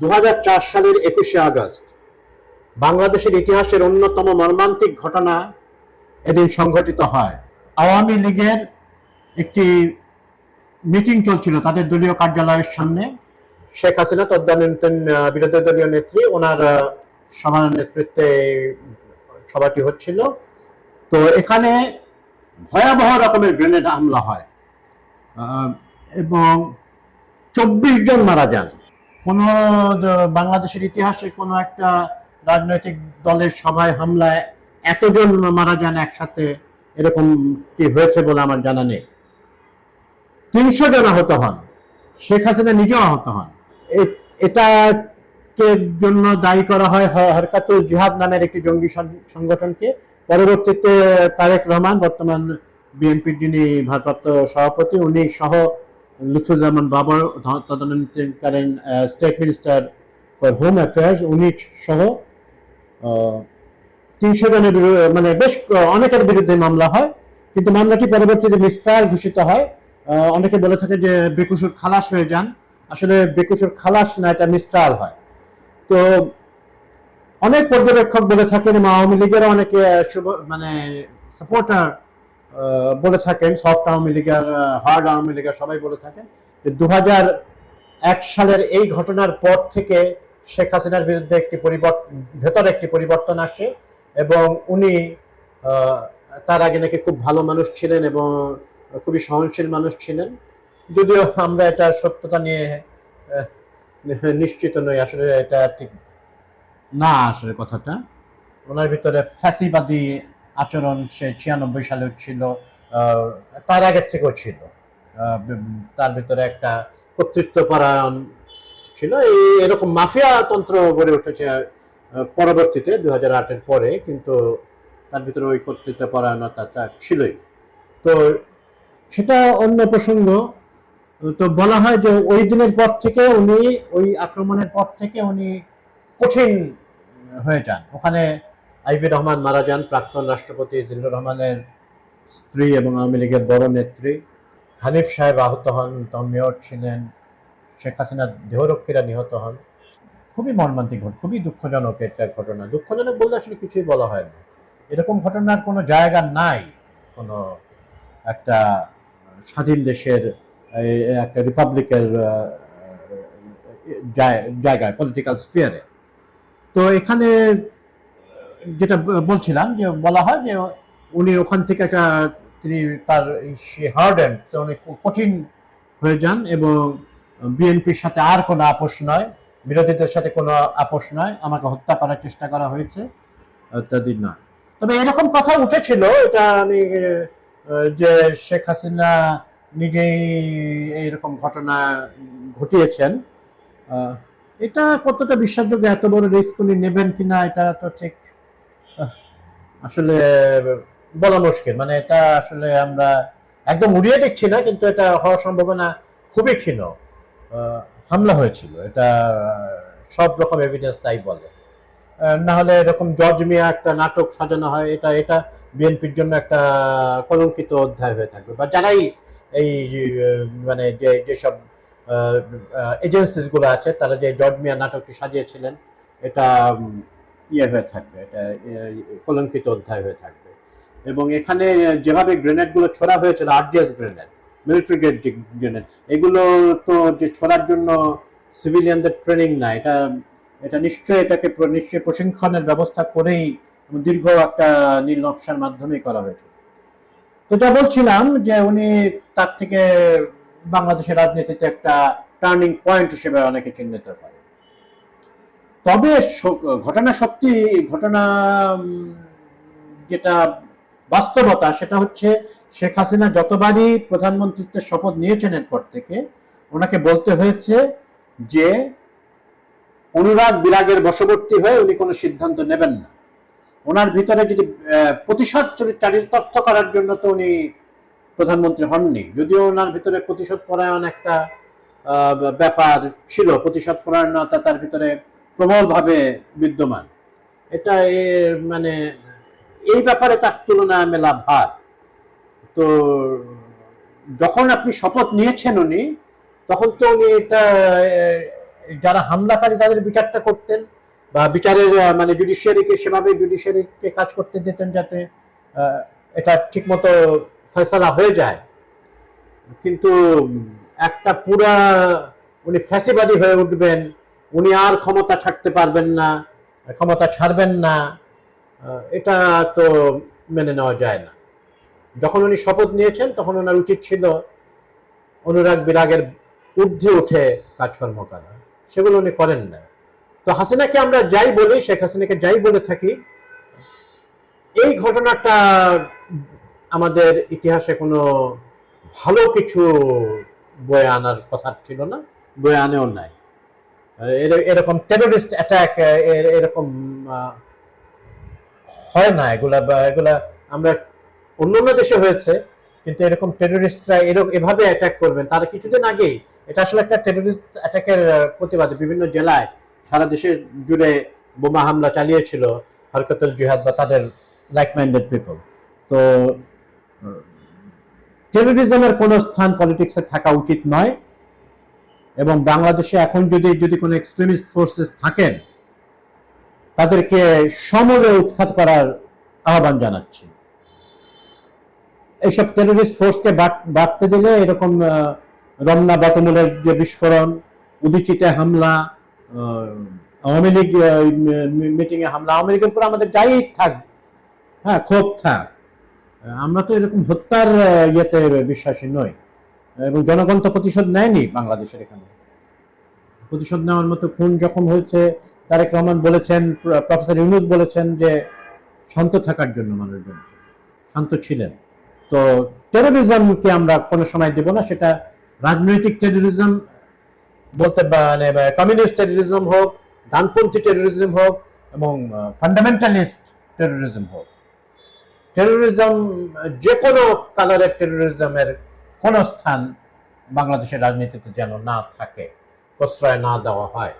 দু হাজার চার সালের একুশে আগস্ট, বাংলাদেশের ইতিহাসের অন্যতম মর্মান্তিক ঘটনা এদিন সংঘটিত হয়। আওয়ামী লীগের একটি মিটিং চলছিল তাদের দলীয় কার্যালয়ের সামনে। শেখ হাসিনা তদানীন্তন বিরোধী দলীয় নেত্রী, ওনার সমান নেতৃত্বে সভাটি হচ্ছিল। তো এখানে ভয়াবহ রকমের গ্রেনেড হামলা হয়। এবং চব্বিশ জন মারা যান। কোন বাংলাদেশের ইতিহাসে কোনো একটা রাজনৈতিক দলের সভায় হামলায় এতজন মারা যান একসাথে এরকম কি হয়েছে বলে আমার জানা নেই। তিনশো জন আহত হন। শেখ হাসিনা নিজেও আহত হন। এটাকে জন্য দায়ী করা হয় হরকাতুল জিহাদ নামের একটি জঙ্গি সংগঠনকে। পরবর্তীতে তারেক রহমান, বর্তমান বিএনপির যিনি ভারপ্রাপ্ত সভাপতি, উনি সহ লুৎফুজ্জামান বাবর ত- তদানীন্তনকালীন state minister for home affairs, উনি সহ তিনশো জনের বিরু- মানে বেশ অনেকের বিরুদ্ধে মামলা হয়, কিন্তু মামলাটি পরবর্তীতে মিসফায়ার ঘোষিত হয়। অনেকে বলে থাকে যে বেকুসুর খালাস হয়ে যান। আসলে বেকুসুর খালাস না, এটা মিসট্রায়াল হয়। তো, অনেক পর্যবেক্ষক বলে থাকেন এবং আওয়ামী লীগের অনেকে মানে সাপোর্টার বলে থাকেন সফট আওয়ামী লীগের হার্ড আওয়ামী লীগের সবাই বলে থাকেন যে দু এক সালের এই ঘটনার পর থেকে শেখ হাসিনার বিরুদ্ধে একটি পরিবর্তন ভেতরে একটি পরিবর্তন আসে এবং উনি তার আগে নাকি খুব ভালো মানুষ ছিলেন এবং খুবই সহনশীল মানুষ ছিলেন। যদিও আমরা এটা সত্যতা নিয়ে নিশ্চিত নই, আসলে এটা ঠিক না আসলে কথাটা। ওনার ভিতরে ফ্যাসিবাদী আচরণ সে ছিয়ানব্বই সালেও ছিল তার আগের থেকেও ছিল। তার ভিতরে একটা কর্তৃত্ব পরায়ণ ছিল। এই এরকম মাফিয়া তন্ত্র গড়ে উঠেছে পরবর্তীতে দু হাজার আটের পরে, কিন্তু তার ভিতরে ওই কর্তৃত্ব পরায়ণতা ছিলই। তো সেটা অন্য প্রসঙ্গ। তো বলা হয় যে ওই দিনের পর থেকে উনি, ওই আক্রমণের পর থেকে উনি কঠিন হয়ে যান। ওখানে আইভি রহমান মারা যান প্রাক্তন রাষ্ট্রপতি জিল্লুর রহমানের স্ত্রী এবং আওয়ামী লীগের বড় নেত্রী। হানিফ সাহেব আহত হন তখন মেয়র ছিলেন শেখ হাসিনার দেহরক্ষীরা নিহত হন। খুবই মর্মান্তিক ঘটনা, খুবই দুঃখজনক একটা ঘটনা। দুঃখজনক বললে আসলে কিছুই বলা হয় না। এরকম ঘটনার কোনো জায়গা নাই, কোনো একটা স্বাধীন দেশের একটা রিপাবলিকের জায়গায়, পলিটিক্যাল স্পিয়ারে তো এখানে যেটা বলছিলাম যে বলা হয় যে উনি ওখান থেকে একটা, তিনি তার হার্ডেন উনি কঠিন হয়ে যান এবং বিএনপির সাথে আর কোনো আপোষ নয়, বিরোধীদের সাথে কোনো আপোষ নয়, আমাকে হত্যা করার চেষ্টা করা হয়েছে ইত্যাদি নয়। তবে এরকম কথা উঠেছিল, এটা আমি যে শেখ হাসিনা নিজেই এইরকম ঘটনা ঘটিয়েছেন এটা কতটা বিশ্বাসযোগ্য, এত বড় রিস্ক উনি নেবেন কিনা, এটা তো ঠিক আসলে, বলা মুশকিল। মানে এটা আসলে আমরা একদম উড়িয়ে দিচ্ছি না, কিন্তু এটা হওয়ার সম্ভাবনা খুবই ক্ষীণ। হামলা হয়েছিল। এটা, সব রকম এভিডেন্স তাই বলে। না হলে এরকম জর্জ মিয়া একটা নাটক সাজানো হয়, এটা এটা বিএনপির জন্য একটা কলঙ্কিত অধ্যায় হয়ে থাকবে। বা যারাই এই মানে যে, যেসব এজেন্সিসগুলো আছে, তারা যে জর্জ মিয়া নাটকটি সাজিয়েছিলেন, এটা ইয়ে হয়ে থাকবে, এটা কলঙ্কিত অধ্যায় হয়ে থাকবে। এবং এখানে যেভাবে গ্রেনেডগুলো ছোড়া হয়েছিল RGS grenade military grade grenade, এগুলো তো যে ছোড়ার জন্য সিভিলিয়ানদের ট্রেনিং না, এটা এটা নিশ্চয়ই এটাকে নিশ্চয়ই প্রশিক্ষণের ব্যবস্থা করেই দীর্ঘ একটা নীল নকশার মাধ্যমে করা হয়েছে। তো যা বলছিলাম যে উনি তার থেকে বাংলাদেশের রাজনীতিতে একটা টার্নিং পয়েন্ট হিসেবে অনেকে চিহ্নিত করে। তবে ঘটনা সত্যি, ঘটনা যেটা বাস্তবতা, সেটা হচ্ছে শেখ হাসিনা যতবারই প্রধানমন্ত্রীত্বের শপথ নিয়েছেন এরপর থেকে, ওনাকে বলতে হয়েছে যে অনুরাগ বিরাগের বশবর্তী হয়ে উনি কোনো সিদ্ধান্ত নেবেন না। ওনার ভিতরে যদি প্রতিশোধ চরি- চারিতার্থ করার জন্য তো উনি প্রধানমন্ত্রী হননি। যদিও ওনার ভিতরে প্রতিশোধ পরায়ণ একটা ব্যাপার ছিল, প্রতিশোধ পরায়ণতা তার ভিতরে প্রবলভাবে বিদ্যমান। এটা মানে এই ব্যাপারে তার তুলনায় মেলা ভার। তো, যখন আপনি শপথ নিয়েছেন উনি, তখন তো উনি এটা যারা হামলাকারী তাদের বিচারটা করতেন বা বিচারের মানে জুডিশিয়ারিকে সেভাবে জুডিশিয়ারিকে কাজ করতে দিতেন যাতে এটা ঠিকমতো ফয়সালা হয়ে যায়। কিন্তু একটা পুরা উনি ফ্যাসিবাদী হয়ে উঠবেন উনি আর ক্ষমতা ছাড়তে পারবেন না, ক্ষমতা ছাড়বেন না এটা তো মেনে নেওয়া যায় না। যখন উনি শপথ নিয়েছেন, তখন ওনার উচিত ছিল অনুরাগ বিরাগের ঊর্ধ্বে উঠে কাজকর্ম করা। সেগুলো উনি করেন না। তো হাসিনাকে আমরা যাই বলি, শেখ হাসিনাকে যাই বলে থাকি, এই ঘটনাটা আমাদের ইতিহাসে কোনো ভালো কিছু বয়ে আনার কথা ছিল না, বয়ে আনেও নাই। এরকম টেরোরিস্ট অ্যাটাক এরকম হয় না, এগুলা বা, এগুলা আমরা অন্য অন্য দেশে হয়েছে, কিন্তু এরকম টেরোরিস্টরা এরকম এভাবে অ্যাটাক করবেন। তারা কিছুদিন আগেই, এটা আসলে একটা টেরোরিস্ট অ্যাটাকের প্রতিবাদে। বিভিন্ন জেলায় সারা দেশে জুড়ে বোমা হামলা চালিয়েছিল হরকতুল জিহাদ বা তাদের লাইক মাইন্ডেড পিপল তো টেরোরিজমের কোনো স্থান পলিটিক্সে থাকা উচিত নয়। এবং বাংলাদেশে এখন যদি যদি কোনো এক্সট্রিমিস্ট ফোর্সেস থাকেন, তাদেরকে সমরে উৎখাত করার আহ্বান জানাচ্ছি। এইসব টেরোরিস্ট ফোর্সকে বাড়তে দিলে এরকম রমনা বাতমুলের যে বিস্ফোরণ, উদিচিতে হামলা আওয়ামী লীগ মিটিং এ হামলা, আওয়ামী লীগের উপর আমাদের যাই থাক হ্যাঁ ক্ষোভ থাক আমরা তো এরকম হত্যার ইয়েতে বিশ্বাসী নই। এবং জনগণ তো প্রতিশোধ নেয়নি বাংলাদেশের এখানে। প্রতিশোধ নেওয়ার মতো খুন যখন হয়েছে, তারেক রহমান বলেছেন প্রফেসর ইউনুস বলেছেন যে শান্ত থাকার জন্য মানুষজন, শান্ত ছিলেন। তো টেরোরিজমকে আমরা কোনো সময় দেব না, সেটা রাজনৈতিক টেরোরিজম বলতে মানে কমিউনিস্ট টেরোরিজম হোক, ডানপন্থী টেরোরিজম হোক, এবং ফান্ডামেন্টালিস্ট টেরোরিজম হোক। টেরোরিজম যে কোনো কালারের টেরোরিজমের কোনো স্থান বাংলাদেশের রাজনীতিতে যেন না থাকে প্রশ্রয় না দেওয়া হয়।